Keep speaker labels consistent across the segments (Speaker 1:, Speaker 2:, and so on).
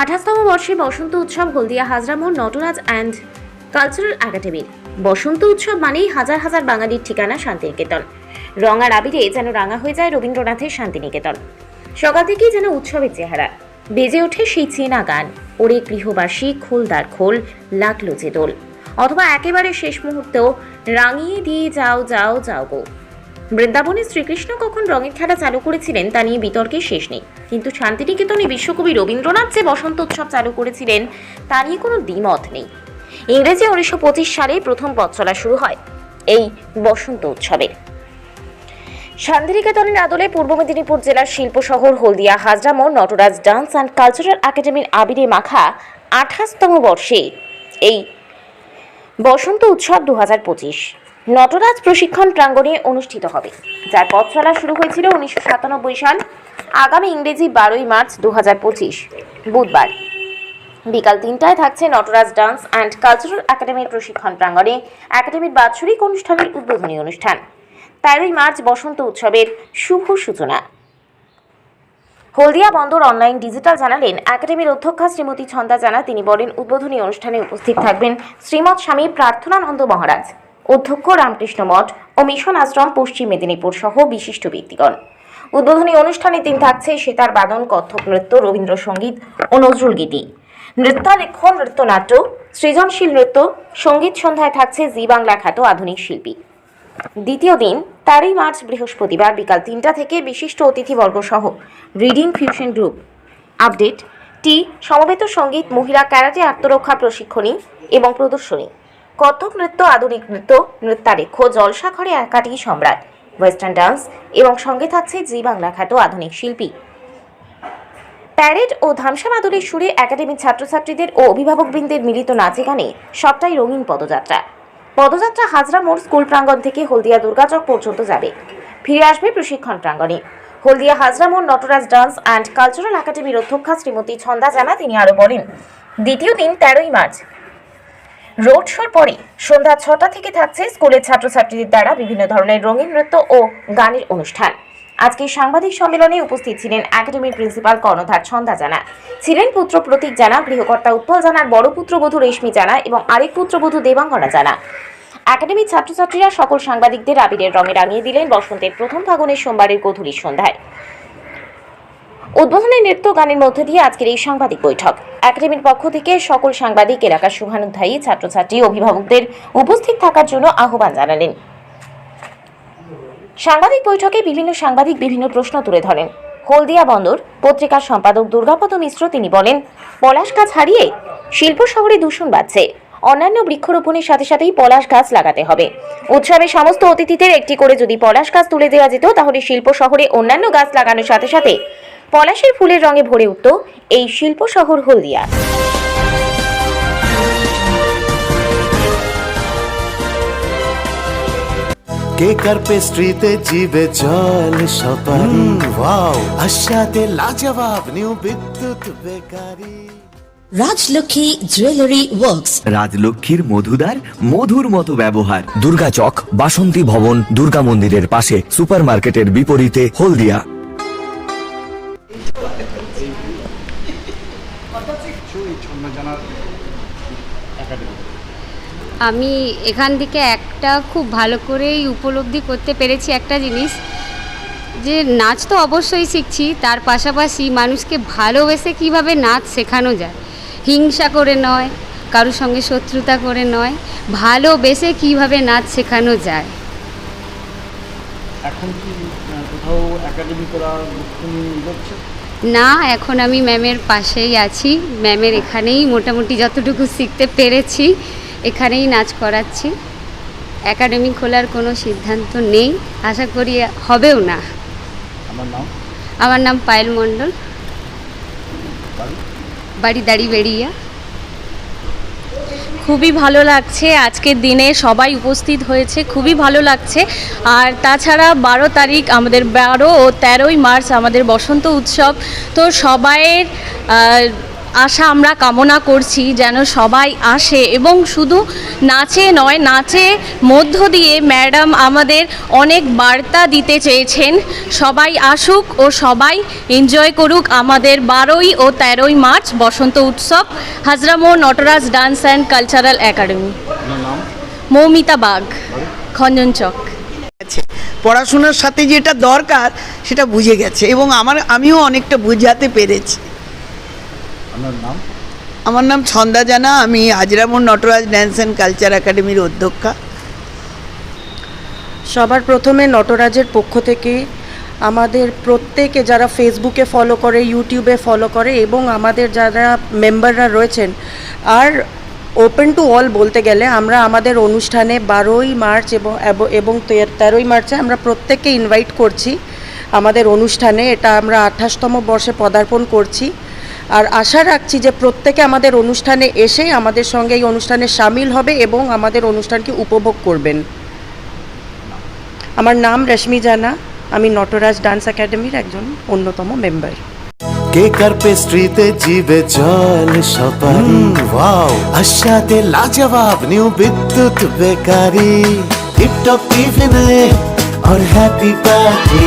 Speaker 1: আঠাশতম বর্ষে বসন্ত উৎসব হলদিয়া হাজরামোড় নটরাজ অ্যান্ড কালচারাল একাডেমির বসন্ত উৎসব মানেই হাজার হাজার বাঙালির ঠিকানা শান্তিনিকেতন। রঙার আবিরে যেন রাঙা হয়ে যায় রবীন্দ্রনাথের শান্তিনিকেতন। সকাল থেকেই যেন উৎসবের চেহারা। বেজে ওঠে সেই চেনা গান। ওরে গৃহবাসী খোলদার খোল, লাগল যে দোল। অথবা একেবারে শেষ মুহূর্তেও, রাঙিয়ে দিয়ে যাও যাও যাও গো। বৃন্দাবনে শ্রীকৃষ্ণ কখন রঙের খেলা চালু করেছিলেন তা নিয়ে বিতর্কের শেষ নেই। কিন্তু শান্তিনিকেতনে বিশ্বকবি রবীন্দ্রনাথ যে বসন্ত উৎসব চালু করেছিলেন, তা নিয়ে কোনো দ্বিমত নেই। ইংরেজি উনিশশো পঁচিশ সালে প্রথম পথ চলা শুরু হয় এই বসন্ত উৎসবের শান্তিনিকেতনের আদলে পূর্ব মেদিনীপুর জেলার শিল্প শহর Haldia Hajramor Nataraj dance and cultural একাডেমির আবিরে মাখা আঠাশতম বর্ষে এই বসন্ত উৎসব দু হাজার পঁচিশ। নটরাজ প্রশিক্ষণ প্রাঙ্গণে অনুষ্ঠিত হবে, যার পথ চলা শুরু হয়েছিল উনিশশো সাতানব্বই সাল, আগামী ইংরেজি বারোই মার্চ দু হাজার পঁচিশ, বুধবার। বিকাল তিনটায় থাকছে নটরাজ ডান্স অ্যান্ড কালচারাল একাডেমির প্রশিক্ষণ প্রাঙ্গণে একাডেমির বাৎসরিক অনুষ্ঠানের উদ্বোধনী অনুষ্ঠান। তেরোই মার্চ বসন্ত উৎসবের শুভ সূচনা। হলদিয়া বন্দর অনলাইন ডিজিটাল জানালেন একাডেমির অধ্যক্ষা শ্রীমতী ছন্দা জানা। তিনি বলেন, উদ্বোধনী অনুষ্ঠানে উপস্থিত থাকবেন শ্রীমৎ স্বামী প্রার্থনানন্দ মহারাজ। অধ্যক্ষ রামকৃষ্ণ মঠ ও মিশন আশ্রম পশ্চিম মেদিনীপুর সহ বিশিষ্ট ব্যক্তিগণ। উদ্বোধনী অনুষ্ঠানে দিন থাকছে সেতার বাদন কত্থক নৃত্য, রবীন্দ্রসঙ্গীত ও নজরুল গীতি। নৃত্যালেখ্য, নৃত্যনাট্য, সৃজনশীল নৃত্য, সংগীত সন্ধ্যায় থাকছে জি বাংলা খ্যাত আধুনিক শিল্পী। দ্বিতীয় দিন, তেরোই মার্চ বৃহস্পতিবার বিকাল তিনটা থেকে বিশিষ্ট অতিথিবর্গ সহ রিডিং ফিউশন গ্রুপ। আপডেট, টি, সমবেত সংগীত, মহিলা ক্যারাটে আত্মরক্ষা প্রশিক্ষণী এবং প্রদর্শনী। কত্থক নৃত্য, আধুনিক নৃত্য নৃত্যারেখ্য জলসাঘরে একাটি সম্রাট। ওয়েস্টার্ন ডান্স এবং সঙ্গে থাকছে জি বাংলা খ্যাত আধুনিক শিল্পী। প্যারেড ও ধামসা মাদুরের সুরে একাডেমির ছাত্রছাত্রীদের ও অভিভাবকবৃন্দের মিলিত নাচে গানে সবটাই রঙিন পদযাত্রা। পদযাত্রা হাজরা মোড় স্কুল প্রাঙ্গণ থেকে হলদিয়া দুর্গাচক পর্যন্ত যাবে। ফিরে আসবে প্রশিক্ষণ প্রাঙ্গণে। হলদিয়া হাজরা মোড় নটরাজ ডান্স অ্যান্ড কালচারাল একাডেমির অধ্যক্ষা শ্রীমতী ছন্দা জানা তিনি আরও বলেন, দ্বিতীয় দিন তেরোই মার্চ রোড শোর পরে সন্ধ্যা ছটা থেকে থাকছে স্কুলের ছাত্রছাত্রীদের দ্বারা বিভিন্ন ধরনের রঙিন নৃত্য ও গানের অনুষ্ঠান। আজকে সাংবাদিক সম্মেলনে উপস্থিত ছিলেন একাডেমির প্রিন্সিপাল কর্ণধার ছন্দা জানা। ছিলেন পুত্র প্রতীক জানা, গৃহকর্তা উৎপল জানার বড় পুত্রবধূ রেশমি জানা এবং আরেক পুত্রবধূ দেবাঙ্গনা জানা। একাডেমির ছাত্রছাত্রীরা সকল সাংবাদিকদের আবিরের রঙে রাঙিয়ে দিলেন বসন্তের প্রথম ফাগুনের সোমবারের গধূলির সন্ধ্যায়। উদ্বোধনী নৃত্য গানের মধ্যে দিয়ে আজকের এই সাংবাদিক বৈঠক। একাডেমির পক্ষ থেকে সকল সাংবাদিক, এলাকার শুভানুধ্যায়ী, ছাত্রছাত্রী, অভিভাবকদের উপস্থিত থাকার জন্য আহ্বান জানালেন। সাংবাদিক বৈঠকে বিভিন্ন সাংবাদিক বিভিন্ন প্রশ্ন তুলে ধরেন। হলদিয়া বন্দর পত্রিকার সম্পাদক দুর্গাপদ মিশ্র তিনি বলেন, পলাশ গাছ হারিয়ে শিল্প শহরে দূষণ বাড়ছে। অন্যান্য বৃক্ষরোপণের সাথে সাথেই পলাশ গাছ লাগাতে হবে। উৎসবে সমস্ত অতিথিদের একটি করে যদি পলাশ গাছ তুলে দেওয়া যেত, তাহলে শিল্প শহরে অন্যান্য গাছ লাগানোর সাথে সাথে পলাশের ফুলের রঙে ভরে উঠত এই শিল্প শহর হলদিয়া।
Speaker 2: কেক আর পেস্ট্রিতে জিবে জল সপারি? ওয়াও আশাতে লাজবাব new Bidyut bakery.
Speaker 3: Rajlakshmi jewellery works.
Speaker 4: রাজলক্ষ্মীর মধুদার মধুর মতো ব্যবহার।
Speaker 5: দুর্গা চক বাসন্তী ভবন দুর্গা মন্দিরের পাশে সুপারমার্কেটের বিপরীতে হলদিয়া।
Speaker 6: আমি এখান থেকে একটা খুব ভালো করেই উপলব্ধি করতে পেরেছি একটা জিনিস, যে নাচ তো অবশ্যই শিখছি, তার পাশাপাশি মানুষকে ভালোবেসে কীভাবে নাচ শেখানো যায়। হিংসা করে নয়, কারোর সঙ্গে শত্রুতা করে নয়, ভালোবেসে কীভাবে নাচ শেখানো যায়।
Speaker 7: এখন কি কোথাও একাডেমি করা
Speaker 6: না এখন আমি ম্যামের পাশেই আছি। ম্যামের এখানেই মোটামুটি যতটুকু শিখতে পেরেছি এখানেই নাচ করাচ্ছি। একাডেমি খোলার কোনো সিদ্ধান্ত নেই। আশা করি হবেও না।
Speaker 7: আমার নাম?
Speaker 6: আমার নাম পায়েল মণ্ডল।
Speaker 7: বাড়ি?
Speaker 6: বাড়ি দাড়ি বেরিয়া
Speaker 8: খুবই ভালো লাগছে। আজকের দিনে সবাই উপস্থিত হয়েছে, খুবই ভালো লাগছে। আর তাছাড়া বারো তারিখ আমাদের বারো ও তেরোই মার্চ আমাদের বসন্ত উৎসব। তো সবাইয়ের আশা আমরা কামনা করছি যেন সবাই আসে এবং শুধু নাচে নয় নাচে মধ্য দিয়ে ম্যাডাম আমাদের অনেক বার্তা দিতে চেয়েছেন। সবাই আসুক ও সবাই এনজয় করুক আমাদের বারোই ও তেরোই মার্চ বসন্ত উৎসব Hajramor Nataraj dance and
Speaker 7: cultural academy.
Speaker 8: Moumita Bag Khanjanchak
Speaker 9: গেছে। পড়াশোনার সাথে যেটা দরকার সেটা বুঝে গেছে এবং আমার আমিও অনেকটা বুঝাতে পেরেছি।
Speaker 7: আপনার নাম?
Speaker 9: আমার নাম ছন্দা জানা আমি আজরামন নটরাজ ড্যান্স অ্যান্ড কালচার একাডেমির অধ্যক্ষা।
Speaker 10: সবার প্রথমে নটরাজের পক্ষ থেকে আমাদের প্রত্যেকে যারা ফেসবুকে ফলো করে ইউটিউবে ফলো করে এবং আমাদের যারা মেম্বাররা রয়েছেন আর ওপেন টু অল বলতে গেলে আমরা আমাদের অনুষ্ঠানে বারোই মার্চ এবং এবং তেরোই মার্চে আমরা প্রত্যেককে ইনভাইট করছি আমাদের অনুষ্ঠানে। এটা আমরা আঠাশতম বর্ষে পদার্পণ করছি। আর আশা রাখছি যে প্রত্যেকে আমাদের অনুষ্ঠানে এসে আমাদের সঙ্গে এই অনুষ্ঠানে সামিল হবে এবং আমাদের অনুষ্ঠানকে উপভোগ করবেন আমার নাম রশ্মি জানা আমি নটরাজ ডান্স একাডেমির একজন অন্যতম মেম্বার
Speaker 2: কেক আর পেস্ট্রিতে জিবে জল সপারি ওয়াও আশাতে লাজবাব নিউ বিদ্যুৎ বেকারি টিপটপ টিফিনে और happy party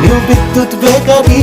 Speaker 2: new Bidyut bakery